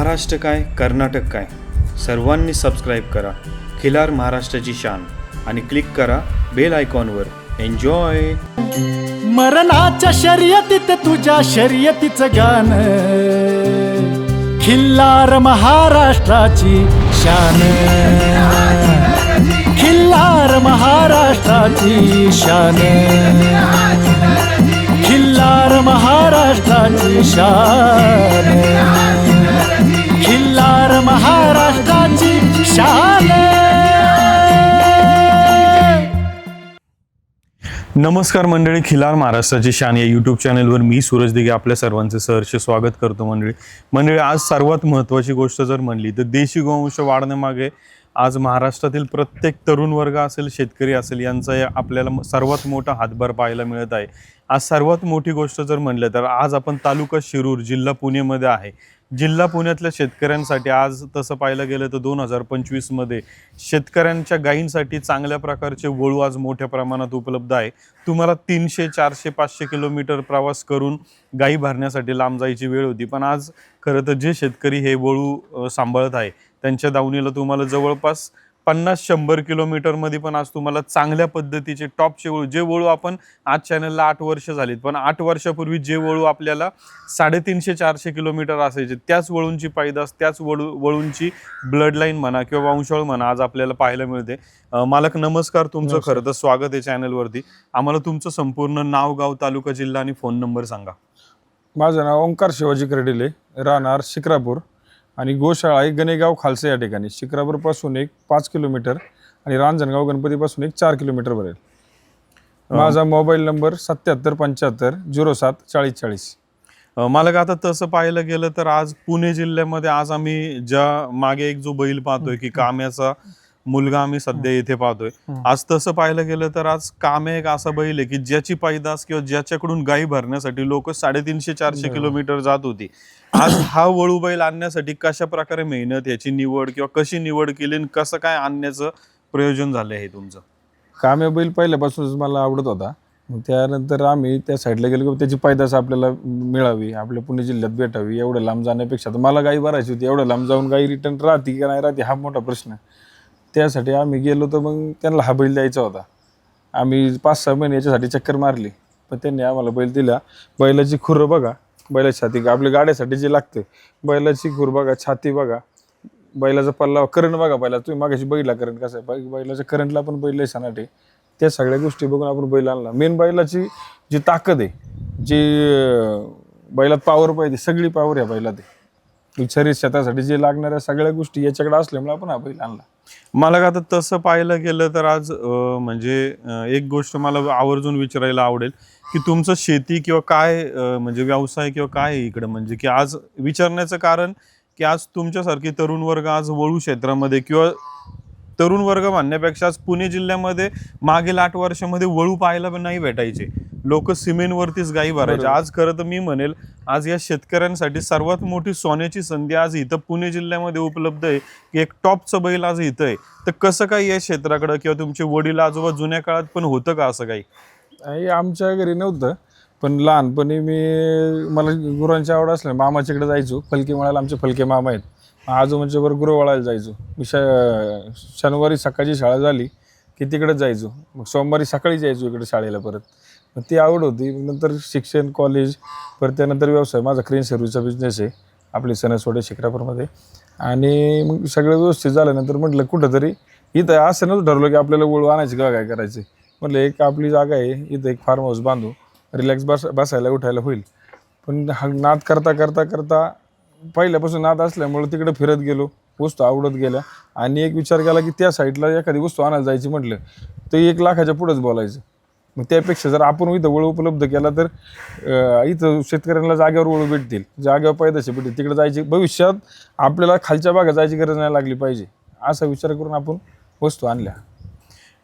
महाराष्ट्र काय कर्नाटक काय? सर्वांनी सबस्क्राईब करा. खिलार महाराष्ट्राची शान. आणि क्लिक करा बेल आयकॉनवर एन्जॉय मरणाच्या शर्यतीत तुझ्या शर्यतीचं गाणं. खिल्लार महाराष्ट्राची शान. खिल्लार महाराष्ट्राची शान. खिल्लार महाराष्ट्राची शान. खिल्लार महाराष्ट्राची नमस्कार मंडळी खिलार महाराष्ट्राची शान या यूट्यूब चॅनलवर मी सूरज दिघे आपल्या सर्वांचे सहर्ष स्वागत करतो मंडळी. मंडळी आज सर्वात महत्त्वाची गोष्ट जर म्हणली तर देशी गोवंश वाढण्यामागे आज महाराष्ट्रातील प्रत्येक तरुण वर्ग असेल शेतकरी असेल यांचा या आपल्याला सर्वात मोठा हातभार पाहायला मिळत आहे. आज सर्वात मोठी गोष्ट जर म्हणलं तर आज आपण तालुका शिरूर जिल्हा पुणेमध्ये आहे. जिल्हा पुण्यातल्या शेतकऱ्यांसाठी आज तसं पाहायला गेलं तर दोन हजार पंचवीसमध्ये शेतकऱ्यांच्या गायींसाठी चांगल्या प्रकारचे वळू आज मोठ्या प्रमाणात उपलब्ध आहे. तुम्हाला तीनशे चारशे पाचशे किलोमीटर प्रवास करून गायी भरण्यासाठी लांब जायची वेळ होती. पण आज खरं तर जे शेतकरी हे वळू सांभाळत आहे त्यांच्या दावणीला तुम्हाला जवळपास पन्नास शंभर किलोमीटरमध्ये पण आज तुम्हाला चांगल्या पद्धतीचे टॉपचे वळू जे वळू आपण आज चॅनलला आठ वर्ष झालीत. पण आठ वर्षापूर्वी जे वळू आपल्याला साडेतीनशे चारशे किलोमीटर असायचे त्याच वळूंची पायदास त्याच वळू वळूंची ब्लड लाईन म्हणा किंवा वंशावळ म्हणा आज आपल्याला पाहायला मिळते. मालक नमस्कार तुमचं. खरं तर स्वागत आहे चॅनलवरती आम्हाला तुमचं संपूर्ण नाव गाव तालुका जिल्हा आणि फोन नंबर सांगा. माझं नाव ओंकार शिवाजी कर्डिले राहणार शिक्रापूर. आणि गोशाळा आहे गणेगाव खालसे या ठिकाणी. शिक्रापूरपासून एक पाच किलोमीटर आणि रांजणगाव गणपतीपासून एक चार किलोमीटर भरेल माझा मोबाईल नंबर सत्याहत्तर पंच्याहत्तर झिरो सात चाळीस चाळीस. अं, मालक आता तसं पाहायला गेलं तर आज पुणे जिल्ह्यामध्ये आज आम्ही ज्या मागे एक जो बैल पाहतोय की काम्याचा मुलगा आम्ही सध्या इथे पाहतोय. आज तसं पाहायला गेलं तर आज काम्या एक असा बैल आहे की ज्याची पैदास किंवा ज्याच्याकडून गायी भरण्यासाठी लोक साडेतीनशे चारशे. किलोमीटर जात होती. आज हा वळू बैल आणण्यासाठी कशा प्रकारे मेहनत याची निवड किंवा कशी निवड केली आणि कसं काय आणण्याचं प्रयोजन झालं हे तुमचं? काम्या बैल पहिल्यापासूनच मला आवडत होता. त्यानंतर आम्ही त्या साईडला गेलो की त्याची पैदास आपल्याला मिळावी आपल्या पुणे जिल्ह्यात भेटावी एवढं लांब जाण्यापेक्षा. तर मला गाई भरायची होती एवढं लांब जाऊन गाई रिटर्न राहते की नाही राहते हा मोठा प्रश्न त्यासाठी आम्ही गेलो तर मग त्यांना हा बैल द्यायचा होता. आम्ही पाच सहा महिने याच्यासाठी चक्कर मारली. पण त्यांनी आम्हाला बैल दिला. बैलाची खुरं बघा. बैलाची छाती आपल्या गाड्यासाठी जे लागते. बैलाची खुर बघा छाती बघा. बैलाचा पल्ला करंट बघा बैला तुम्ही मागाशी बैला करंट कसं आहे? बै- बैलाच्या करंटला पण बैल सनाटे. त्या सगळ्या गोष्टी बघून आपण बैल आणला. मेन बैलाची जी ताकद आहे जी बैलात पॉवर पाहिजे सगळी पॉवर आहे बैलात आहे. शरीर शेतासाठी जे लागणाऱ्या सगळ्या गोष्टी याच्याकडे असल्यामुळे आपण हा बैल आणला. मला का आता तसं पाहायला गेलं तर आज अं, म्हणजे अं, एक गोष्ट मला आवर्जून विचारायला आवडेल की तुमचं शेती किंवा काय अं, म्हणजे व्यवसाय किंवा काय आहे इकडं? म्हणजे की आज विचारण्याचं कारण की आज तुमच्यासारखी तरुण वर्ग आज वळू क्षेत्रामध्ये किंवा तरुण वर्ग म्हणण्यापेक्षा आज पुणे जिल्ह्यामध्ये मागील आठ वर्षामध्ये वळू पाहायला पण नाही भेटायचे. लोक सिमेंटवरतीच गायी भरायचे. आज खरं तर मी म्हणेल आज या शेतकऱ्यांसाठी सर्वात मोठी सोन्याची संधी आज इथं पुणे जिल्ह्यामध्ये उपलब्ध आहे. की एक टॉपचं बैल आज इथं आहे. तर कसं काय या क्षेत्राकडं किंवा तुमचे वडील आजोबा जुन्या काळात पण होतं का असं काही? आमच्या घरी नव्हतं. पण लहानपणी मी मला गुरांची आवड असल्या मामाच्या इकडे जायचो. फलके म्हणायला आमचे फलके मामा आहेत. आजोबांच्या बरोबर गुरु वळायला जायचो. मी श शनिवारी सकाळची शाळा झाली की तिकडेच जायचो. मग सोमवारी सकाळी जायचो इकडे शाळेला परत. मग ती आवड होती. मग नंतर शिक्षण कॉलेज परत त्यानंतर व्यवसाय. माझा क्रेन सर्व्हिसचा बिझनेस आहे आपले सणासोडे शिक्रापूरमध्ये आणि मग सगळं व्यवस्थित झाल्यानंतर म्हटलं कुठंतरी इथं असं नव्हतं ठरवलं की आपल्याला वळू आणायची का काय करायचं. म्हटलं एक आपली जागा आहे इथं एक फार्म हाऊस बांधू. रिलॅक्स बस बसायला उठायला होईल. पण हा नाद करता करता करता पहिल्यापासून नाद असल्यामुळं तिकडे फिरत गेलो वस्तू आवडत गेल्या. आणि एक विचार केला की त्या साईडला एखादी वस्तू आणायला जायची म्हटलं तर एक लाखाच्या पुढंच बोलायचं. मग त्यापेक्षा जर आपण इथं वळू उपलब्ध केला तर अं, इथं शेतकऱ्यांना जागेवर वळू भेटतील. जागेवर पैदाशी भेटतील. तिकडे जायची भविष्यात आपल्याला खालच्या भागात जायची गरज नाही लागली पाहिजे. असा विचार करून आपण वस्तू आणल्या.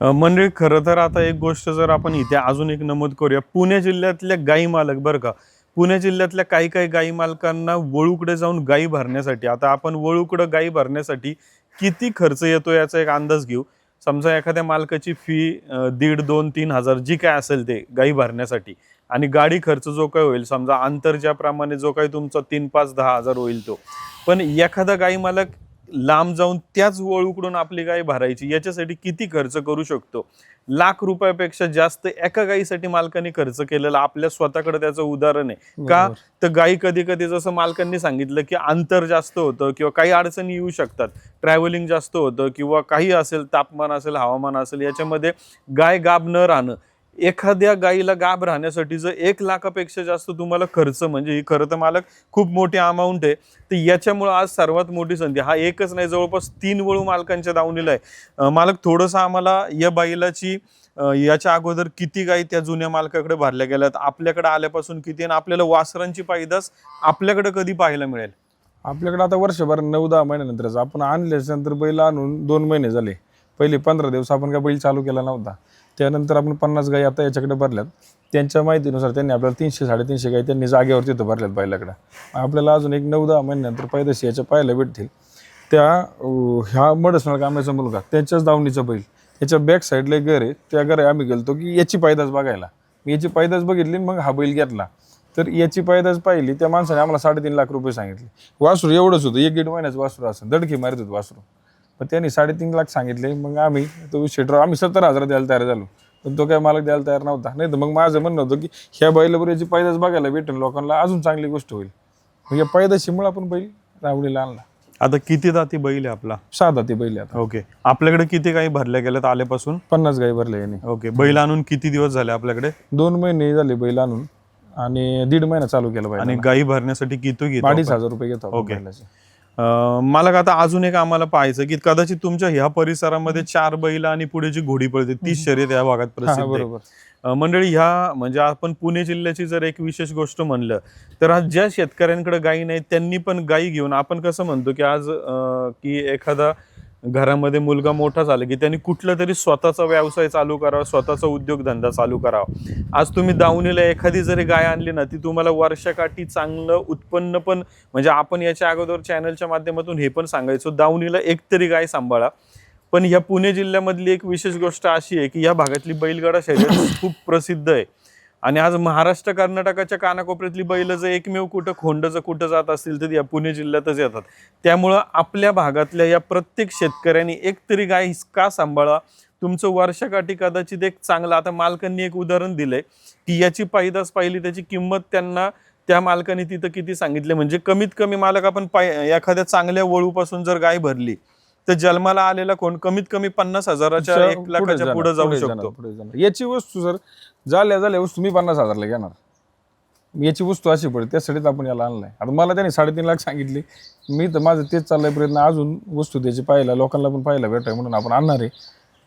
म्हणजे मंडळी खरं तर आता एक गोष्ट जर आपण इथे अजून एक नमूद करूया. पुणे जिल्ह्यातल्या गाई मालक बरं का पुणे जिल्ह्यातल्या काही काही गाई मालकांना वळूकडे जाऊन गाई भरण्यासाठी आता आपण वळूकडं गाई भरण्यासाठी किती खर्च येतो याचा एक अंदाज घेऊ. समजा एखाद्या मालकाची फी दीड दोन तीन हजार जी काय असेल ते गाई भरण्यासाठी आणि गाडी खर्च जो काही होईल समजा अंतर ज्याप्रमाणे जो काही तुमचा तीन पाच दहा हजार होईल तो. पण एखादा गाई मालक लांब जाऊन त्याच वळूकडून आपली गाय भरायची याच्यासाठी किती खर्च करू शकतो? लाख रुपयापेक्षा जास्त एका गायीसाठी मालकाने खर्च केलेला आपल्या स्वतःकडे त्याचं उदाहरण आहे. का? तर गायी कधी कधी जसं मालकांनी सांगितलं की अंतर जास्त होतं किंवा काही अडचणी येऊ शकतात. ट्रॅव्हलिंग जास्त होतं किंवा काही असेल तापमान असेल हवामान असेल याच्यामध्ये गाय गाब न राहणं. एखाद्या गायीला गाब राहण्यासाठी जर एक लाखापेक्षा जास्त तुम्हाला खर्च म्हणजे ही खरं तर मालक खूप मोठी अमाऊंट आहे तर याच्यामुळं आज सर्वात मोठी संधी. हा एकच नाही जवळपास तीन वळू मालकांच्या दावणीला आहे. मालक थोडंसं आम्हाला या बैलाची याच्या अगोदर किती गायी त्या जुन्या मालकाकडे भरल्या गेल्यात आपल्याकडे आल्यापासून किती आणि आपल्याला वासरांची पायदास आपल्याकडे कधी पाहायला मिळेल? आपल्याकडे आता वर्षभर नऊ दहा महिन्यानंतरच. आपण आणल्याच्यानंतर बैल आणून दोन महिने झाले. पहिले पंधरा दिवस आपण काय बैल चालू केला नव्हता. त्यानंतर आपण पन्नास गाई आता याच्याकडे भरल्यात. त्यांच्या माहितीनुसार त्यांनी आपल्याला तीनशे साडेतीनशे गाई त्यांनी जागेवर तिथं भरल्यात बैलाकडे. आपल्याला अजून एक नऊ दहा महिन्यानंतर पैदाशी याच्या पाहायला भेटतील. त्या ह्या मडसनाळ कामाचा मुलगा त्याच्याच दावणीचा बैल. याच्या बॅक साईडला एक घर आहे. त्या घरी आम्ही गेलतो की याची पायदास बघायला. मी याची पायदास बघितली मग हा बैल घेतला. तर याची पायदास पाहिली त्या माणसाने आम्हाला साडेतीन लाख रुपये सांगितले. वासरू एवढंच होतं. एक दीड महिन्याचं वासरू असं. दडकी मारित होतं वासरू. पण त्यांनी साडेतीन लाख सांगितले. मग आम्ही तो विषय ड्रॉ आम्ही सत्तर हजार द्यायला तयार झालो. पण तो काय मालक द्यायला तयार नव्हता. नाही तर मग माझं म्हणणं होतं की ह्या बैलाबरोबर याची पायदास बघायला भेटेल लोकांना. अजून चांगली गोष्ट होईल. मग या पायदाशीमुळे आपण बैल रावडीला आणला. आता किती दाती बैल आहे आपला? साधा ते बैल आता. ओके. आपल्याकडे किती गायी भरल्या गेल्यात आल्यापासून? पन्नास गाई भरले याने. ओके. बैल आणून किती दिवस झाले आपल्याकडे? दोन महिने झाले बैल आणून. आणि दीड महिना चालू केला बैल आणि गायी भरण्यासाठी किती घेतो अडीच हजार रुपये घेतो ओके. मला का आता अजून एक आम्हाला पाहायचं की कदाचित तुमच्या ह्या परिसरामध्ये चार बैल आणि पुढे जी घोडी पळते तीस शर्यत या भागात प्रसिद्ध आहे. बरोबर. मंडळी ह्या म्हणजे आपण पुणे जिल्ह्याची जर एक विशेष गोष्ट म्हणलं तर आज ज्या शेतकऱ्यांकडे गायी नाही त्यांनी पण गायी घेऊन आपण कसं म्हणतो की आज की एखादा घरामध्ये मुलगा मोठा झाला की त्यांनी कुठला तरी स्वतःचा व्यवसाय चालू करावा स्वतःचा उद्योगधंदा चालू करावा. आज तुम्ही दावणीला एखादी जरी गाय आणली ना ती तुम्हाला वर्षाकाठी चांगलं उत्पन्न पण म्हणजे आपण याच्या अगोदर चॅनलच्या माध्यमातून हे पण सांगायचो दावणीला एक तरी गाय सांभाळा. पण ह्या पुणे जिल्ह्यामधली एक विशेष गोष्ट अशी आहे की या भागातली बैलगाडा शर्यत खूप प्रसिद्ध आहे. आणि आज महाराष्ट्र कर्नाटकाच्या कानाकोपऱ्यातली बैल जर एकमेव कुठं खोंड जर कुठं जात असतील तर या पुणे जिल्ह्यातच येतात. त्यामुळं आपल्या भागातल्या या प्रत्येक शेतकऱ्यांनी एक तरी गाय का सांभाळा. तुमचं वर्षाकाठी कदाचित एक चांगलं आता मालकांनी एक उदाहरण दिलंय. की याची पायदास पाहिली त्याची किंमत त्यांना त्या मालकाने तिथं किती सांगितले. म्हणजे कमीत कमी मालक आपण पाय एखाद्या चांगल्या वळूपासून जर गाय भरली तर जन्माला आलेला कोण? कमीत कमी पन्नास हजाराच्या एक पुढे लाखाच्या जाणार, पुढे जाऊ पुढे जाणार, शकतो पुढे जाणार. याची वस्तू जर झाल्या झाल्या वस्तू मी पन्नास हजारला घेणार. याची वस्तू अशी पडते त्यासाठीच आपण याला आणलाय. आता मला त्याने साडेतीन लाख सांगितले. मी तर माझं तेच चाललंय प्रयत्न. अजून वस्तू त्याची पाहायला लोकांना पण पाहायला भेटाय म्हणून आपण आणणार आहे.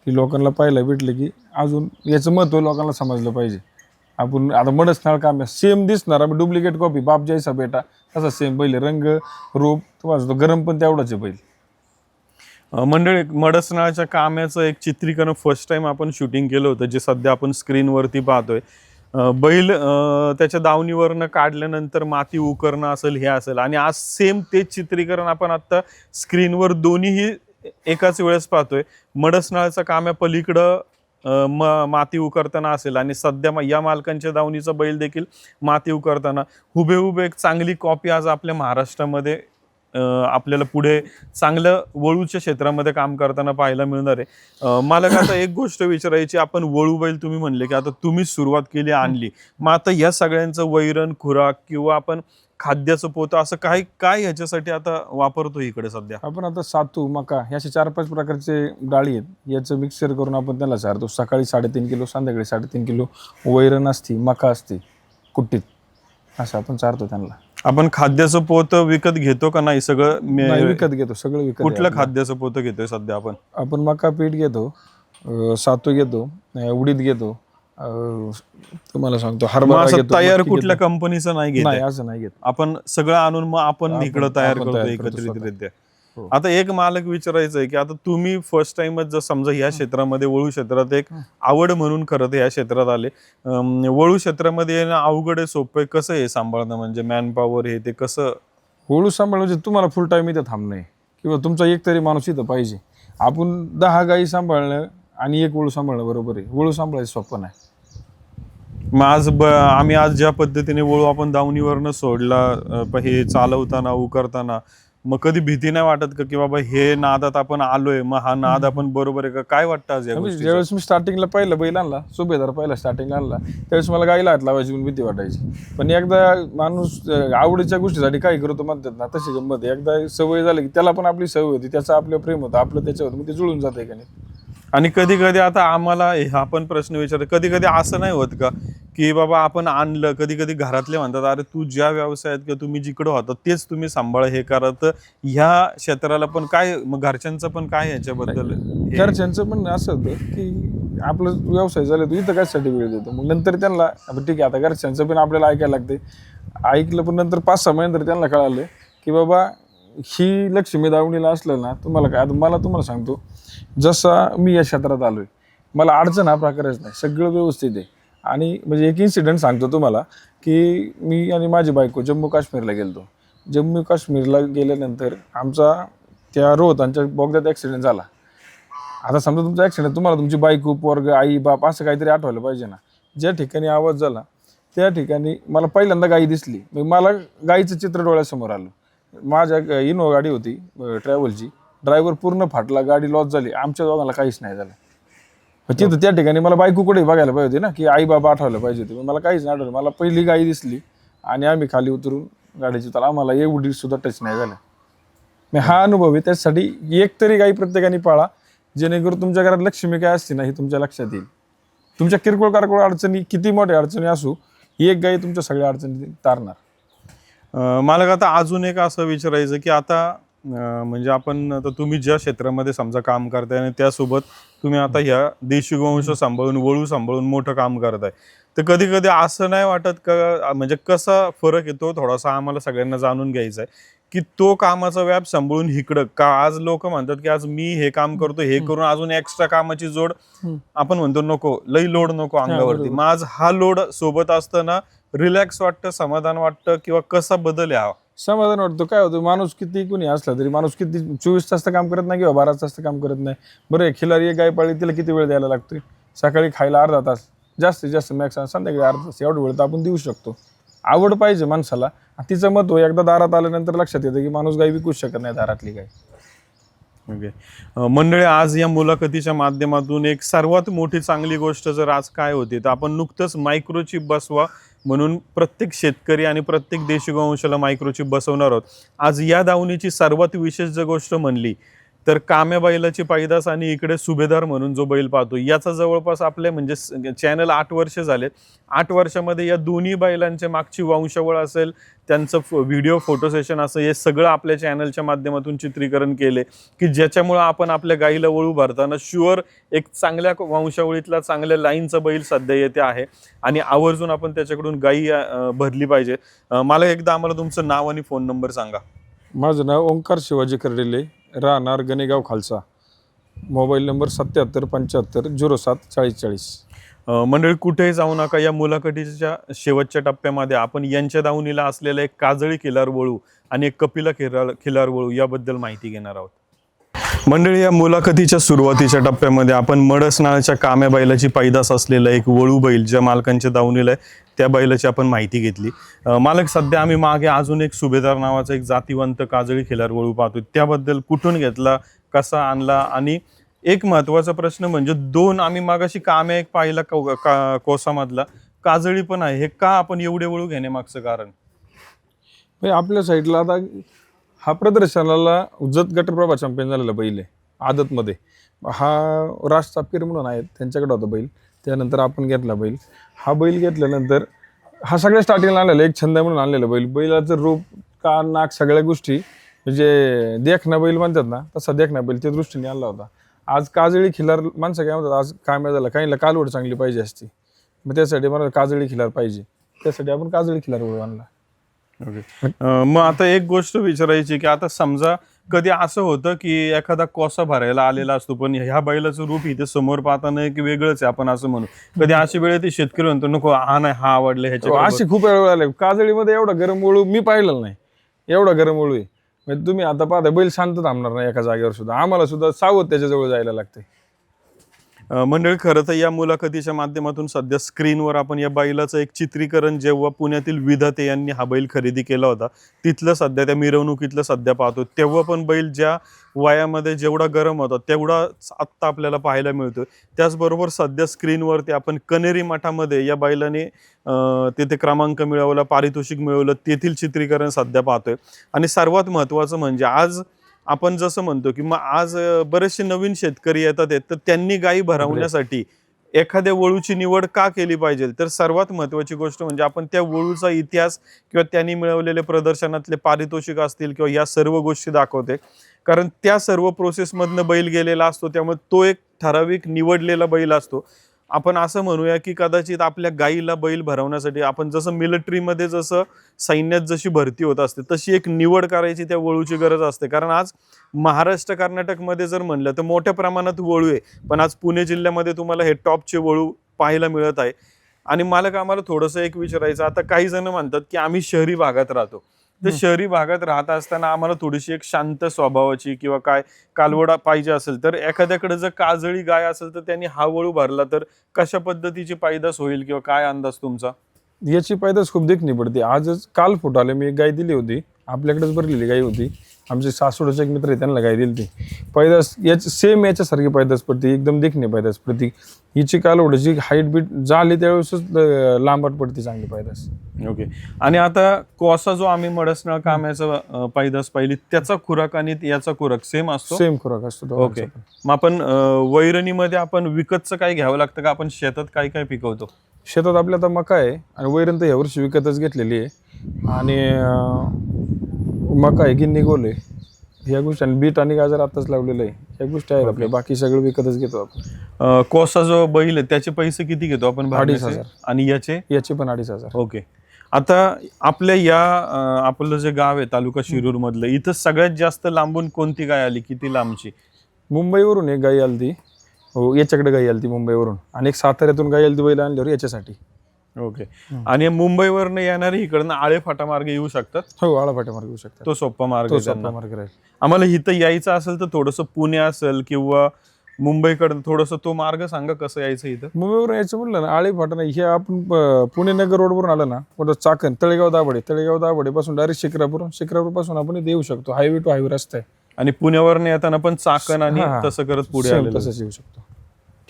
की लोकांना पाहायला भेटले की अजून याचं महत्त्व लोकांना समजलं पाहिजे. आपण आता नाळ काम सेम दिसणार आम्ही डुप्लिकेट कॉपी बाप जैसा बेटा. तसा सेम आहे. रंग रूप. तुम्हाला गरम पण तेवढाच आहे अं, मंडळी मडसनाळच्या काम्याचं एक चित्रीकरण फर्स्ट टाइम आपण शूटिंग केलं होतं जे सध्या आपण स्क्रीनवरती पाहतोय. बैल त्याच्या दावणीवरनं काढल्यानंतर माती उकरणं असेल हे असेल. आणि आज सेम तेच चित्रीकरण आपण आत्ता स्क्रीनवर दोन्हीही एकाच वेळेस पाहतोय. मडसनाळचा काम्या पलीकडं म माती उकरताना असेल. आणि सध्या या मालकांच्या दावणीचा बैल देखील माती उकरताना. हुबेहुबे एक चांगली कॉपी आज आपल्या महाराष्ट्रामध्ये आपल्याला पुढे चांगलं वळूच्या क्षेत्रामध्ये काम करताना पाहायला मिळणार आहे. मला आता एक गोष्ट विचारायची आपण वळू बैल तुम्ही म्हणले की आता तुम्हीच सुरुवात केली आणली. मग आता या सगळ्यांचं वैरण खुराक किंवा आपण खाद्याचं पोतं असं काय काय ह्याच्यासाठी आता वापरतो इकडे सध्या? आपण आता सातू मका हे असे चार पाच प्रकारचे डाळी आहेत. याचं मिक्सर करून आपण त्याला चारतो सकाळी साडेतीन किलो संध्याकाळी साडेतीन किलो वैरण असते मका असते कुट्टीत. असं आपण चारतो त्यांना. आपण खाद्याचं पोतं विकत घेतो का नाही सगळं मे- विकत घेतो सगळं विकत कुठलं. खाद्याचं पोतं घेतोय सध्या आपण आपण मका पीठ घेतो अं, सातू घेतो अं, उडीद घेतो अं, तुम्हाला सांगतो मग हरभरा असं घेतो तयार मटकी कुठल्या घेतो. कंपनीचं नाही घेत नाही असं नाही घेत आपण सगळं आणून मग आपण आपण- इकडं तयार आपण करतो तयार करतो एकत्रितरित्या हो. आता एक मालक विचारायचं आहे की आता तुम्ही फर्स्ट टाइमच जर समजा ह्या क्षेत्रामध्ये वळू क्षेत्रात एक आवड म्हणून खरं तर ह्या क्षेत्रात आले वळू क्षेत्रामध्ये येणं अवघड आहे सोपं आहे कसं आहे सांभाळणं? म्हणजे मॅन पॉवर हे ते कसं? होळू सांभाळ म्हणजे तुम्हाला फुल टाईम इथं थांबणं आहे. किंवा तुमचा एक तरी माणूस इथं पाहिजे. आपण दहा गाई सांभाळणं आणि एक वळू सांभाळणं बरोबर आहे. वळू सांभाळायचं सोपं नाही मग आज ब आम्ही आज ज्या पद्धतीने वळू आपण दावणीवरनं सोडला हे चालवताना उकरताना मग कधी भीती नाही वाटत का की बाबा हे नादात आपण आलोय मग हा नाद आपण बरोबर आहे का काय वाटतं आज या गोष्टीचं? ज्यावेळेस मी स्टार्टिंगला पहिला बैल आणला सुभेदार पहिला स्टार्टिंगला आणला त्यावेळेस मला गाईला हात लावायची पण भीती वाटायची पण एकदा माणूस अं, आवडीच्या गोष्टीसाठी काय करतो म्हणतात ना तशी गंमत आहे. एकदा सवय झाली की त्याला पण आपली सवय होती त्याचं आपलं प्रेम होतं आपलं त्याच्यावर मग ते जुळून जाते का नाही आणि कधी कधी आता आम्हाला हा पण प्रश्न विचारतो कधी कधी असं नाही होत का की बाबा आपण आणलं कधी कधी घरातले म्हणतात अरे तू ज्या व्यवसायात किंवा तुम्ही जिकडं होता तेच तुम्ही सांभाळ हे करा. तर ह्या क्षेत्राला पण काय मग घरच्यांचं पण काय याच्याबद्दल घरच्यांचं पण असं होतं की आपलं व्यवसाय झाला तू इथं कशासाठी वेळ देतो? मग नंतर त्यांना ठीक आहे आता घरच्यांचं पण आपल्याला ऐकायला लागते ऐकलं पण नंतर पाच सहा महिन्यानंतर त्यांना कळालं की बाबा ही लक्ष्मी दावणीला असलं ना तुम्हाला काय आता मला तुम्हाला सांगतो जसा मी या क्षेत्रात आलोय मला अडचण हा प्रकारच नाही सगळं व्यवस्थित आहे. आणि म्हणजे एक इन्सिडेंट सांगतो तुम्हाला की मी आणि माझी बायको जम्मू काश्मीरला गेलतो. जम्मू काश्मीरला गेल्यानंतर आमचा त्या रोहतांच्या बोगद्यात ॲक्सिडेंट झाला. आता समजा तुमचा ॲक्सिडेंट तुम्हाला तुमची बायको पोरग आई बाप असं काहीतरी आठवलं पाहिजे ना. ज्या ठिकाणी आवाज झाला त्या ठिकाणी मला पहिल्यांदा गाई दिसली. मग मला गाईचं चित्र डोळ्यासमोर आलं. माझ्या इनोवा गाडी होती ट्रॅव्हलची ड्रायव्हर पूर्ण फाटला गाडी लॉस झाली. आमच्या दोघांना काहीच नाही झालं. तिथं त्या ठिकाणी मला बायको कुठे बघायला पाहिजे होती ना की आई बाबा आठवलं पाहिजे होती. पण मला काहीच नाही आठवलं. मला पहिली गाई दिसली आणि आम्ही खाली उतरून गाडीची तर आम्हाला एवढी सुद्धा टच नाही झालं. मी हा अनुभव आहे त्यासाठी एक तरी गाई प्रत्येकाने पाळा. जेणेकरून तुमच्या घरात लक्ष्मी काय असते ना हे तुमच्या लक्षात येईल. तुमच्या किरकोळ कारकोळ अडचणी किती मोठ्या अडचणी असू एक गाई तुमच्या सगळ्या अडचणी तारणार. मला का आता अजून एक असं विचारायचं की आता म्हणजे आपण आता तुम्ही ज्या क्षेत्रामध्ये समजा काम करताय आणि त्यासोबत तुम्ही आता ह्या देशी गोवंश सांभाळून वळू सांभाळून मोठं काम करताय. तर कधी कधी असं नाही वाटत का म्हणजे कसा फरक येतो? थोडासा आम्हाला सगळ्यांना जाणून घ्यायचा आहे की तो कामाचा व्याप सांभाळून इकडं. का आज लोक म्हणतात की आज मी हे काम करतो हे करून अजून एक्स्ट्रा कामाची जोड? आपण म्हणतो नको लई लोड नको अंगावरती. मग आज हा लोड सोबत असताना रिलॅक्स वाटतं समाधान वाटतं किंवा कसा बदल हा समाधान वाटतं. काय होतं माणूस किती कुणी असला तरी माणूस किती चोवीस तास तर काम करत नाही किंवा बारा तास तर काम करत नाही. बरं आहे, खिलारी गाय पाळली तिला किती वेळ द्यायला लागतोय? सकाळी खायला अर्धा तास. जास्तीत जास्त मॅक्स संध्याकाळी अर्धा तास. एवढा वेळ तर आपण देऊ शकतो. आवड पाहिजे माणसाला. तिचं महत्त्व एकदा दारात आल्यानंतर लक्षात येतं की माणूस गाय विकूच शकत नाही दारातली गाय ओके. मंडळी आज या मुलाखतीच्या माध्यमातून एक सर्वात मोठी चांगली गोष्ट जर आज काय होती तर आपण नुकतंच मायक्रोचिप बसवा म्हणून प्रत्येक शेतकरी आणि प्रत्येक देशगोवंशाला मायक्रोचिप बसवणार आहोत. आज या दावणीची सर्वात विशेष जर गोष्ट म्हणली तर काम्या बैलाची पायदास आणि इकडे सुभेदार म्हणून जो बैल पाहतो याचा जवळपास आपले म्हणजे चॅनल आठ वर्ष झालेत. आठ वर्षामध्ये या दोन्ही बैलांचे मागची वंशावळ असेल त्यांचं व्हिडिओ फोटो सेशन असं हे सगळं आपल्या चॅनलच्या माध्यमातून चित्रीकरण केले की ज्याच्यामुळं आपण आपल्या गाईला वळू भरताना शुअर एक चांगल्या वंशावळीतला चांगल्या लाईनचा बैल सध्या येते आहे. आणि आवर्जून आपण त्याच्याकडून गाई भरली पाहिजे. मला एकदा आम्हाला तुमचं नाव आणि फोन नंबर सांगा. माझं नाव ओंकार शिवाजी कर्डिले राहणार गणेगाव खालसा मोबाईल नंबर सत्याहत्तर पंच्याहत्तर झिरो सात चाळीस चाळीस. मंडळी कुठेही जाऊ नका. या मुलाखतीच्या शेवटच्या टप्प्यामध्ये आपण यांच्या दावणीला असलेलं एक काजळी खिलार वळू आणि एक कपिला खिलार खिलार वळू याबद्दल माहिती घेणार आहोत. मंडळी या मुलाखतीच्या सुरुवातीच्या टप्प्यामध्ये आपण मडस नाळाच्या काम्या बैलाची पैदास असलेला एक वळू बैल ज्या मालकांच्या दावणीला आहे त्या बैलाची आपण माहिती घेतली. मालक सध्या आम्ही मागे अजून एक सुभेदार नावाचा एक जातीवंत काजळी खिलार वळू पाहतो त्याबद्दल कुठून घेतला कसा आणला आणि एक महत्त्वाचा प्रश्न म्हणजे दोन आम्ही मागाशी काम्या एक पाहिला कौ- का कोसामधला. काजळी पण आहे. हे का आपण एवढे वळू घेण्यामागचं कारण? म्हणजे आपल्या साईडला आता हा प्रदर्शनाला उज्जत गटप्रभा चॅम्पियन झालेला बैल आहे आदतमध्ये. हा राज तापकीर म्हणून आहेत त्यांच्याकडे होता बैल. त्यानंतर आपण घेतला बैल. हा बैल घेतल्यानंतर हा सगळ्या स्टार्टिंगला आणलेला एक छंद म्हणून आणलेला बैल. बैलाचं रूप कान नाक सगळ्या गोष्टी म्हणजे देखना बैल म्हणतात ना तसा देखना बैल त्या दृष्टीने आणला होता. आज काजळी खिलार माणसं काय म्हणतात आज काय झालं काहीला कालवड चांगली पाहिजे असती. मग त्यासाठी मला काजळी खिलार पाहिजे. त्यासाठी आपण काजळी खिलार आणला. ओके मग आता एक गोष्ट विचारायची की आता समजा कधी असं होतं की एखादा कोसा भरायला आलेला असतो पण ह्या बैलाचं रूप इथे समोर पाहताना एक वेगळंच आहे आपण असं म्हणू. कधी अशी वेळ ते शेतकरी म्हणतो नको हा नाही हा आवडलं ह्याच्या अशी खूप वेळ आले. काजळीमध्ये एवढा गरम वळू मी पाहिलेलं नाही. एवढा गरम वळू आहे. म्हणजे तुम्ही आता पाहता बैल शांत थांबणार नाही एका जागेवर सुद्धा. आम्हाला सुद्धा सावध त्याच्याजवळ जायला लागते मंडळी खरं तर या मुलाखतीच्या माध्यमातून सध्या स्क्रीनवर आपण या बैलाचं एक चित्रीकरण जेव्हा पुण्यातील विधाते यांनी हा बैल खरेदी केला होता तिथलं सध्या त्या मिरवणुकीतलं सध्या पाहतो तेव्हा पण बैल ज्या वयामध्ये जेवढा गरम होता तेवढाच आत्ता आपल्याला पाहायला मिळतो त्याचबरोबर सध्या स्क्रीनवरती आपण कनेरी मठामध्ये या बैलाने तेथे क्रमांक मिळवला पारितोषिक मिळवलं तेथील चित्रीकरण सध्या पाहतोय. आणि सर्वात महत्त्वाचं म्हणजे आज आपण जसं म्हणतो की मग आज बरेचसे नवीन शेतकरी येतात आहेत, तर त्यांनी गायी भरवण्यासाठी एखाद्या वळूची निवड का केली पाहिजे? तर सर्वात महत्वाची गोष्ट म्हणजे आपण त्या वळूचा इतिहास किंवा त्यांनी मिळवलेले प्रदर्शनातले पारितोषिक असतील किंवा या सर्व गोष्टी दाखवते. कारण त्या सर्व प्रोसेसमधनं बैल गेलेला असतो त्यामुळे तो एक ठराविक निवडलेला बैल असतो. आपण असं म्हणूया की कदाचित आपल्या गाईला बैल भरवण्यासाठी आपण जसं मिलिटरीमध्ये जसं सैन्यात जशी भरती होत असते तशी एक निवड करायची त्या वळूची गरज असते. कारण आज महाराष्ट्र कर्नाटकमध्ये जर म्हणलं तर मोठ्या प्रमाणात वळू आहे. पण आज पुणे जिल्ह्यामध्ये तुम्हाला हे टॉपचे वळू पाहायला मिळत आहे. आणि मालक आम्हाला थोडंसं एक विचारायचं आता काही जण म्हणतात की आम्ही शहरी भागात राहतो. तर शहरी भागात राहत असताना आम्हाला थोडीशी एक शांत स्वभावाची किंवा काय कालवडा पाहिजे असेल तर एखाद्याकडे जर काजळी गाय असेल तर त्यांनी हा वळू भरला तर कशा पद्धतीची पायदास होईल किंवा काय अंदाज तुमचा? याची पैदास खूप देखणी पडते. आजच काल फोटो आले मी एक गाय दिली होती. आपल्याकडेच भरलेली गाय होती. आमचे सासूडचे एक मित्र आहे त्यांना गाय दिली होती. पैदास याची सेम याच्यासारखी पैदास पडते एकदम देखणे पैदास पडते. हिची कालवडाची हाईट बीट झाली त्यावेळेसच लांबट पडते चांगली पैदास. ओके आणि आता कोसा जो आम्ही मडसनाळ काम्याचा अं, पैदास पाहिली त्याचा खुराक आणि याचा खुराक सेम असतो? सेम खुराक असतो ओके. मग आपण वैरणीमध्ये आपण विकतचं काय घ्यावं लागतं का? आपण शेतात काय काय पिकवतो? शेतात आपल्या आता मका आहे आणि वैरण तर यावर्षी विकतच घेतलेली आहे. आणि मका आहे गिन्नी गोल आहे ह्या गोष्टी आणि बीट आणि गाजर आताच लावलेलं आहे. ह्या गोष्टी आहेत आपल्या. बाकी सगळं विकतच घेतो आपण. अं, कोसा जो बैल आहे त्याचे पैसे किती घेतो आपण अडीच? हजार. आणि याचे? याचे पण अडीच हजार. ओके. आता आपल्या या अं, आपलं जे गाव आहे तालुका शिरूर मधलं इथं सगळ्यात जास्त लांबून कोणती गाय आली? किती लांबची? मुंबईवरून एक गाई आली ती हो याच्याकडे गाई आली ती मुंबईवरून. आणि एक साताऱ्यातून गाई आली ती बैल आणल्यावर याच्यासाठी. ओके. आणि मुंबईवरनं येणारे इकडनं आळे फाटा मार्ग येऊ शकतात? हो आळा फाट्यामार्ग येऊ शकतात. तो सोप्पा मार्ग तो आहे सोपा. मार्ग राहील. आम्हाला इथं यायचं असेल तर थोडंसं पुणे असेल किंवा मुंबईकडं थोडंसं तो मार्ग सांगा कसं यायचं इथं. मुंबईवरून यायचं म्हटलं ना आळी फाटा नाही. हे आपण पुणे नगर रोडवरून आलं ना पुढं चाकण तळेगाव दाभाडे तळेगाव दाभाडे पासून डायरेक्ट शिक्रापूर शिक्रापूरपासून आपण इथे येऊ शकतो. हायवे टू हायवे रस्ता आहे. आणि पुण्यावरनं येताना पण चाकण आणि हा, हा. तसं करत पुढे Same आलेलं तसंच येऊ शकतो.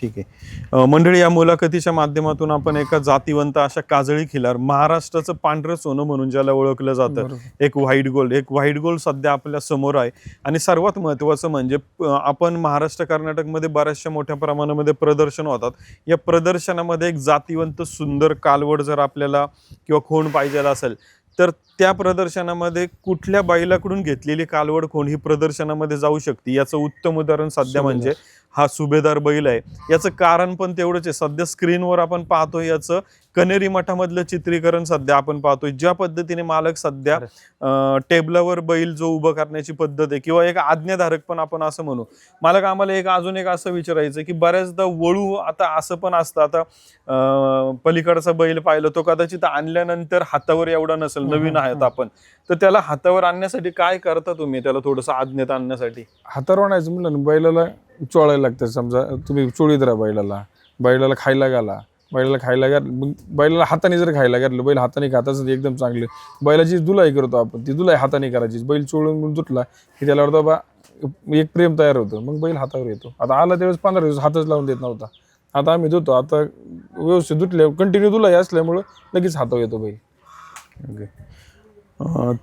ठीक आहे. मंडळी या मुलाखतीच्या माध्यमातून आपण एका जातीवंत अशा काजळी खिलार महाराष्ट्राचं पांढरं सोनं म्हणून ज्याला ओळखलं जातं. एक व्हाईट गोल्ड एक व्हाईट गोल्ड सध्या आपल्यासमोर आहे. आणि सर्वात महत्त्वाचं म्हणजे आपण महाराष्ट्र कर्नाटकमध्ये बऱ्याचशा मोठ्या प्रमाणामध्ये प्रदर्शन होतात. या प्रदर्शनामध्ये एक जातीवंत सुंदर कालवड जर आपल्याला किंवा खोंड पाहिजे असेल तर त्या प्रदर्शनामध्ये कुठल्या बैलाकडून घेतलेली कालवड खोंड ही प्रदर्शनामध्ये जाऊ शकते याचं उत्तम उदाहरण सध्या म्हणजे हा सुभेदार बैल आहे. याचं कारण पण तेवढंच आहे. सध्या स्क्रीनवर आपण पाहतोय याचं. कनेरी मठामधलं चित्रीकरण सध्या आपण पाहतोय. ज्या पद्धतीने मालक सध्या टेबलावर बैल जो उभं करण्याची पद्धत आहे किंवा एक आज्ञाधारक पण आपण असं म्हणू. मालक आम्हाला एक अजून एक असं विचारायचं की बऱ्याचदा वळू आता असं पण असतं. आता पलीकडचा बैल पाहिलं तो कदाचित आणल्यानंतर हातावर एवढा नसेल. नवीन आहेत आपण. तर त्याला हातावर आणण्यासाठी काय करता तुम्ही? त्याला थोडंसं आज्ञेत आणण्यासाठी. हातावर आणायचं म्हटलं ना बैलाला चोळायला लागतं समजा तुम्ही चोळीत राहा बैलाला. बैलाला खायला घाला. बैलाला खायला घाल. मग बैलाला हाताने जर खायला घातलं बैल हाताने खाताच तर एकदम चांगलं. बैलाची दुलाई करतो आपण ती दुलाई हाताने करायची. बैल चोळून तुटला की त्याला वाटतं बा एक प्रेम तयार होतं. मग बैल हातावर येतो. आता आला त्यावेळेस पंधरा दिवस हातच लावून देत नव्हता. आता आम्ही धुतो. आता व्यवस्थित धुतले कंटिन्यू दुलाई असल्यामुळं लगेच हातावर येतो बैल. ओके.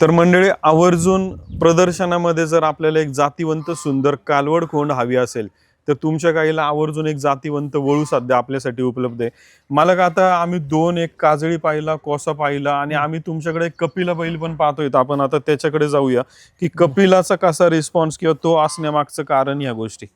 तर मंडळी आवर्जून प्रदर्शनामध्ये जर आपल्याला एक जातीवंत सुंदर कालवड खोंड हवी असेल तर तुमच्या गाईला आवर्जून एक जातीवंत वळू सध्या आपल्यासाठी उपलब्ध आहे. मला का आता आम्ही दोन एक काजळी पाहिला कोसा पाहिला आणि आम्ही तुमच्याकडे कपिला बैल पण पाहतोय आपण आता त्याच्याकडे जाऊया. की कपिलाचा कसा रिस्पॉन्स किंवा तो असण्यामागचं कारण या गोष्टी.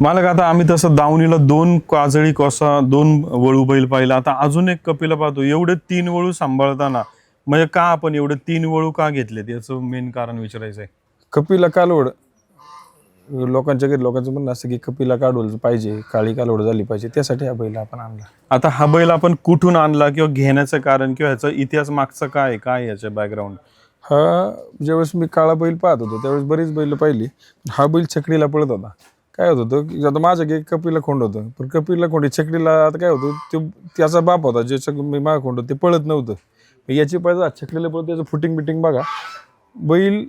मला का आता आम्ही तसं दावणीला दोन काजळी कोसा दोन वळू बैल पाहिला. आता अजून एक कपिला पाहतो. एवढे तीन वळू सांभाळताना म्हणजे का आपण एवढे तीन वळू का घेतलेत? याचं मेन कारण विचारायचं आहे. कपिला कालवड. लोकांच्या घरी लोकांचं म्हणणं असतं की कपिला काढवलं पाहिजे काळी कालवड झाली पाहिजे त्यासाठी हा बैल आपण आणला. आता हा बैल आपण कुठून आणला किंवा घेण्याचं कारण किंवा ह्याचा इतिहास मागचा काय आहे? काय आहे याच्या बॅकग्राऊंड हा ज्यावेळेस मी काळा बैल पाहत होतो त्यावेळेस बरीच बैल पाहिली. हा बैल छकडीला पळत होता. काय होत होतं की आता माझ्या एक कपिला खोंड होतं पण कपिला खोंड छकडीला आता काय होतं ते त्याचा बाप होता जे छक- मी माझा खोंड होतं, ते पळत नव्हतं. याची पाहिजे छकडीला पळत त्याचं फुटिंग बिटिंग बघा. बैल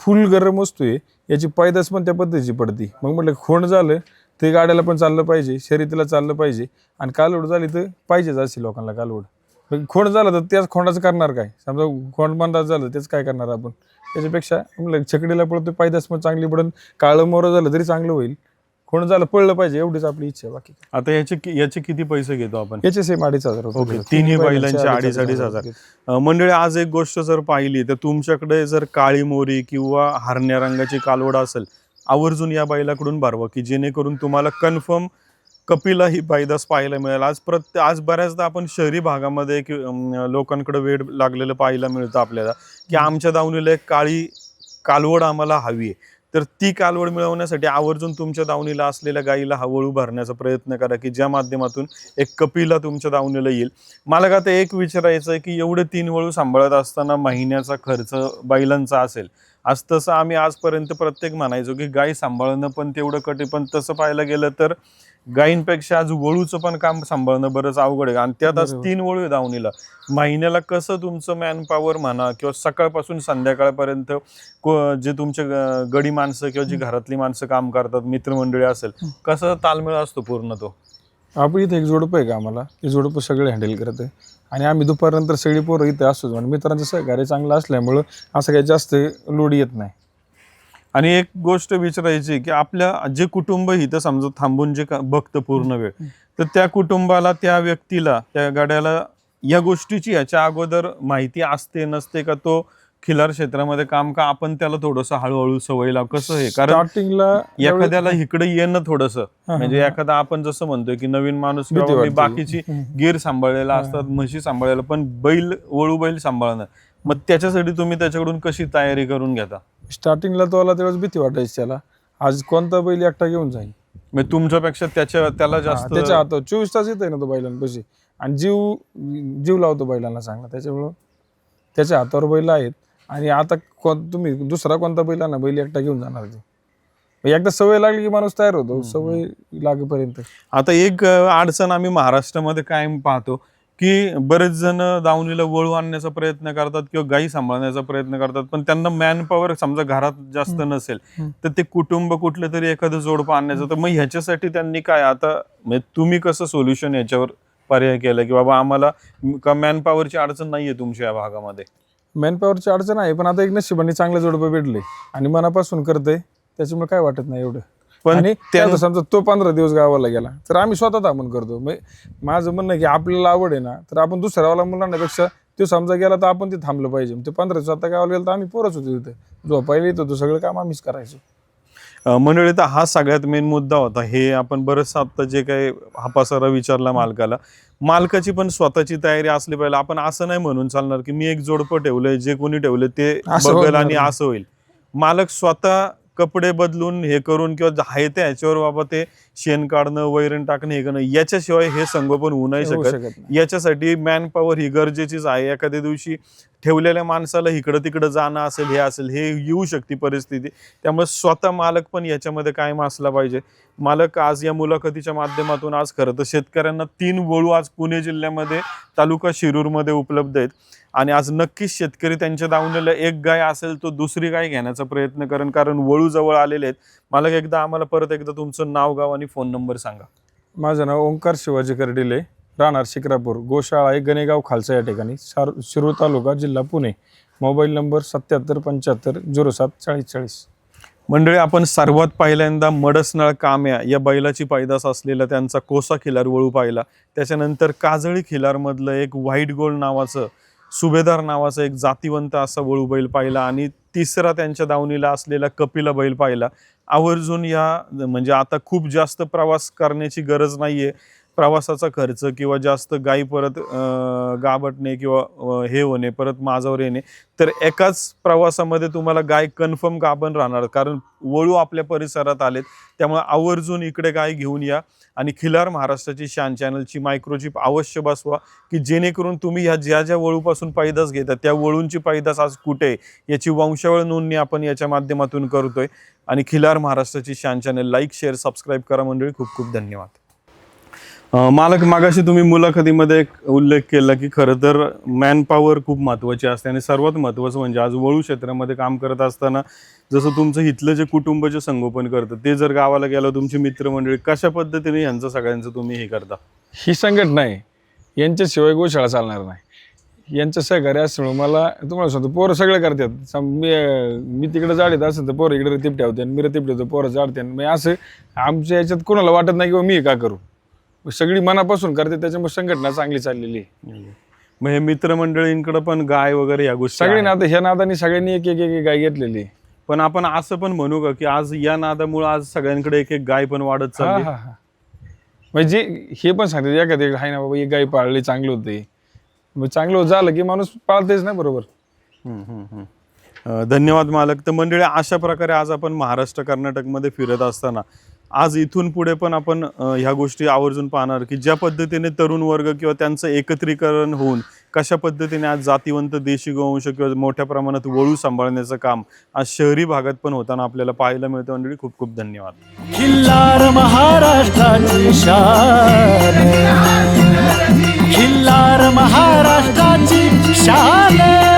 फुल गरम असतोय याची पायदास पण त्या पद्धतीची पडती. मग म्हटलं खोंड झालं ते गाड्याला पण चाललं पाहिजे शर्यतीला चाललं पाहिजे. आणि कालवड झाली तर पाहिजेच असेल लोकांना कालवड. मग खोंड झालं तर त्याच खोंडाचं करणार काय? समजा खोंड बंदाज झालं त्याच काय करणार आपण? त्याच्यापेक्षा म्हटलं छकडीला पळतो पायदास पण चांगली पडून काळं मोरं झालं तरी चांगलं होईल. खोंड झालं पळलं पाहिजे एवढीच आपली इच्छा आहे, बाकी काय. आता याचे कि- याचे किती पैसे घेतो आपण? याचे सेम अडीच हजार. ओके तिन्ही बैलांचे अडीच अडीच हजार अं, मंडळी आज एक गोष्ट जर पाहिली तर तुमच्याकडे जर काळी मोरी किंवा हरण्या रंगाची कालवड असेल आवर्जून या बैलाकडून भरवा की जेणेकरून तुम्हाला कन्फर्म कपिला ही पैदास पाहायला मिळेल. आज प्रत्ये आज बऱ्याचदा आपण शहरी भागामध्ये कि अं, लोकांकडे वेळ लागलेलं पाहायला मिळतं आपल्याला की आमच्या दावणीला एक काळी कालवड आम्हाला हवी आहे. तर ती कालवड मिळवण्यासाठी आवर्जून तुमच्या दावणीला असलेल्या गाईला हळूहळू भरण्याचा प्रयत्न करा की ज्या माध्यमातून एक कपिला तुमच्या दावणीला येईल. मला का आता एक विचारायचं आहे की एवढे तीन वळू सांभाळत असताना महिन्याचा खर्च बैलांचा असेल. आज तसं आम्ही आजपर्यंत प्रत्येक म्हणायचो की गाय सांभाळणं पण तेवढं कठीण पण तसं पाहायला गेलं तर गायींपेक्षा आज वळूचं पण काम सांभाळणं बरंच अवघड आहे. आणि त्यात आज. तीन वळू आहे दावणीला महिन्याला कसं तुमचं मॅन पॉवर म्हणा किंवा सकाळपासून संध्याकाळपर्यंत जे तुमचे गडी माणसं किंवा जी घरातली माणसं काम करतात मित्रमंडळी असेल कसं ताळमेळ असतो पूर्ण तो? आपण इथे एक जोडपं आहे का आम्हाला? ते जोडपं सगळे हँडल करत आहे आणि आम्ही दुपारनंतर सगळी पोरं इथे असतो म्हणजे मित्रांचं सहकार्य चांगलं असल्यामुळं असं काही जास्त लोड येत नाही. आणि एक गोष्ट विचारायची की आपल्या जे कुटुंब इथं समजा थांबून जे बघतं पूर्ण वेळ तर त्या कुटुंबाला त्या व्यक्तीला त्या गाड्याला या गोष्टीची याच्या अगोदर माहिती असते नसते का तो खिलार क्षेत्रामध्ये काम का? आपण त्याला थोडस हळूहळू सवय लाव. कसं आहे? कारण स्टार्टिंगला एखाद्याला इकडे येणं थोडस. हा, म्हणजे हा. एखादा आपण जसं म्हणतोय की नवीन माणूस. बाकीची. गिर सांभाळलेला असतात म्हशी सांभाळलेला पण बैल वळू बैल सांभाळणं. मग त्याच्यासाठी तुम्ही त्याच्याकडून कशी तयारी करून घेता? स्टार्टिंगला तो आला त्यावेळेस भीती वाटायची त्याला. आज कोणता बैल एकटा घेऊन जाईल? म्हणजे तुमच्यापेक्षा त्याच्या त्याला जास्त त्याच्या हातात चोवीस तास येत आहे ना तो बैलांपाशी आणि जीव जीव लावतो बैलांना चांगला. त्याच्यामुळं त्याच्या हातावर बैल आहेत. आणि आता कोण तुम्ही दुसरा कोणता बैल ना बैल एकटा घेऊन जाणार ते. मग एकदा सवय लागली की माणूस तयार होतो. सवय लागेपर्यंत. आता एक अडचण आम्ही महाराष्ट्रामध्ये कायम पाहतो. की बरेच जण दावणीला वळू आणण्याचा प्रयत्न करतात किंवा गायी सांभाळण्याचा प्रयत्न करतात पण त्यांना मॅन पॉवर समजा घरात जास्त नसेल. तर ते कुटुंब कुठलं तरी एखादं जोडपं आणण्याचं तर मग ह्याच्यासाठी त्यांनी काय आता म्हणजे तुम्ही कसं सोल्युशन याच्यावर पर्याय केलं की बाबा आम्हाला का मॅन पॉवरची अडचण नाहीये तुमच्या या भागामध्ये? मॅन पॉवरची अडचण आहे पण आता एक नशिबाने चांगलं जोडपं भेटले आणि मनापासून करतंय त्याच्यामुळे काय वाटत नाही एवढं? पण आणि त्या- त्यानं समजा तो पंधरा दिवस गावाला गेला तर आम्ही स्वतः थांबून करतो. म्हणजे माझं म्हणणं आहे की आपल्याला आवड आहे ना तर आपण दुसऱ्यावाला मुलांपेक्षा तो समजा गेला तर आपण ते थांबलं पाहिजे. ते पंधरा दिवस आता गावाला गेला तर आम्ही पोरच होतो तिथे. झोपायला येत होतो सगळं काम आम्हीच करायचो. अं, मंडळी तर हा सगळ्यात मेन मुद्दा होता. हे आपण बरंच आता जे काही हा पसारा विचारला मालकाला. मालकाची पण स्वतःची तयारी असली पाहिजे. आपण असं नाही म्हणून चालणार की मी एक जोडपं ठेवलंय जे कोणी ठेवलंय ते असं बघेल होणार आणि नाही. असं होईल. मालक स्वतः कपडे बदलून हे करून किंवा आहे ते ह्याच्यावर बाबा ते शेण काढणं वैरण टाकणं हे करणं याच्याशिवाय हे संगोपन होऊ नाही शकत. याच्यासाठी मॅन पॉवर ही गरजेचीच आहे. एखाद्या दिवशी ठेवलेल्या माणसाला इकडं तिकडं जाणं असेल हे असेल हे येऊ शकते परिस्थिती. त्यामुळे स्वतः मालक पण याच्यामध्ये कायम असला पाहिजे. मालक आज या मुलाखतीच्या माध्यमातून आज खरं तर शेतकऱ्यांना तीन वळू आज पुणे जिल्ह्यामध्ये तालुका शिरूरमध्ये उपलब्ध आहेत. आणि आज नक्कीच शेतकरी त्यांच्या दावणीला एक गाय असेल तो दुसरी गाय घेण्याचा प्रयत्न करेन कारण वळू जवळ आलेले आहेत. मालक एकदा आम्हाला परत एकदा तुमचं नाव गाव आणि फोन नंबर सांगा. माझं नाव ओंकार शिवाजी कर्डिले राहणार शिक्रापूर गोशाळा आहे गणेगाव खालसा या ठिकाणी सार शिरूर तालुका जिल्हा पुणे. मोबाईल नंबर सत्याहत्तर पंच्याहत्तर झिरो सात चाळीस चाळीस. मंडळी आपण सर्वात पहिल्यांदा मडसनाळ काम्या या बैलाची पैदास असलेला त्यांचा कोसा खिलार वळू पाहिला. त्याच्यानंतर काजळी खिलारमधलं एक व्हाईट गोल्ड नावाचं सुभेदार नावाचा एक जातिवंत असा वळू बैल पाहिला आणि तिसरा त्यांच्या दावणीला असलेला कपिला बैल पाहिला. आवर्जून या म्हणजे आता खूप जास्त प्रवास करण्याची गरज नाहीये. प्रवासाचा खर्च किंवा जास्त गाई परत गाबटणे किंवा हे होणे परत माझावर येणे तर एकाच प्रवासामध्ये तुम्हाला गाय कन्फर्म गाभण राहणार? कारण वळू आपल्या परिसरात आलेत त्यामुळे आवर्जून इकडे गाय घेऊन या आणि खिलार महाराष्ट्राची शान चॅनलची मायक्रोचिप अवश्य बसवा की जेणेकरून तुम्ही ह्या ज्या ज्या वळूपासून पैदास घेतात त्या वळूंची पैदास आज कुठे आहे याची वंशावळ नोंदणी आपण याच्या माध्यमातून करतोय. आणि खिलार महाराष्ट्राची शान चॅनल लाईक शेअर सबस्क्राईब करा मंडळी. खूप खूप धन्यवाद. मालक मागाशी तुम्ही मुलाखतीमध्ये एक उल्लेख केला की खरं तर मॅनपॉवर खूप महत्त्वाची असते आणि सर्वात महत्त्वाचं म्हणजे आज वळू क्षेत्रामध्ये काम करत असताना जसं तुमचं इथलं जे कुटुंबाचे संगोपन करतं ते जर गावाला गेलं तुमची मित्रमंडळी कशा पद्धतीने यांचं सगळ्यांचं तुम्ही हे करता? ही संघटना आहे यांच्याशिवाय गोशाळा चालणार नाही. यांचं सहकार्य असल्यामुळे मला तुम्हाला सांगतो पोरं सगळे करतात. मी मी तिकडे जाडीत असेल तर पोरं इकडे रतीप ठेवते मी रतीप ठेवतो पोरं जाडते मी असं आमच्या याच्यात कोणाला वाटत नाही किंवा मी का करू? सगळी मनापासून करते त्याच्यामुळे संघटना चांगली चाललेली आहे मग हे मित्रमंडळींकडे पण गाय वगैरे या गोष्टी सगळी आहेत. नातं ह्या नादानी सगळ्यांनी एक एक एक एक गाय घेतलेली आहे. पण आपण असं पण म्हणू का की आज या नादामुळे आज सगळ्यांकडे एक एक गाय पण वाढत हा चालली हा हा म्हणजे हे पण सांगते एखादे हाय ना बाबा एक गाय पाळली चांगलं होते मग चांगलं झालं की माणूस पाळतेच ना बरोबर हम्म, हम्म, हम्म. अं, धन्यवाद मालक तर मंडळी अशा प्रकारे आज आपण महाराष्ट्र कर्नाटकमध्ये फिरत असताना आज इथून पुढे पण आपण ह्या गोष्टी आवर्जून पाहणार की ज्या पद्धतीने तरुण वर्ग किंवा त्यांचं एकत्रीकरण होऊन कशा पद्धतीने आज जातीवंत देशी गोवंश किंवा मोठ्या प्रमाणात वळू सांभाळण्याचं काम आज शहरी भागात पण होताना आपल्याला पाहायला मिळतं. मंडळी खूप खूप धन्यवाद. खिल्लार महाराष्ट्राची शान. खिल्लार महाराष्ट्राची शान.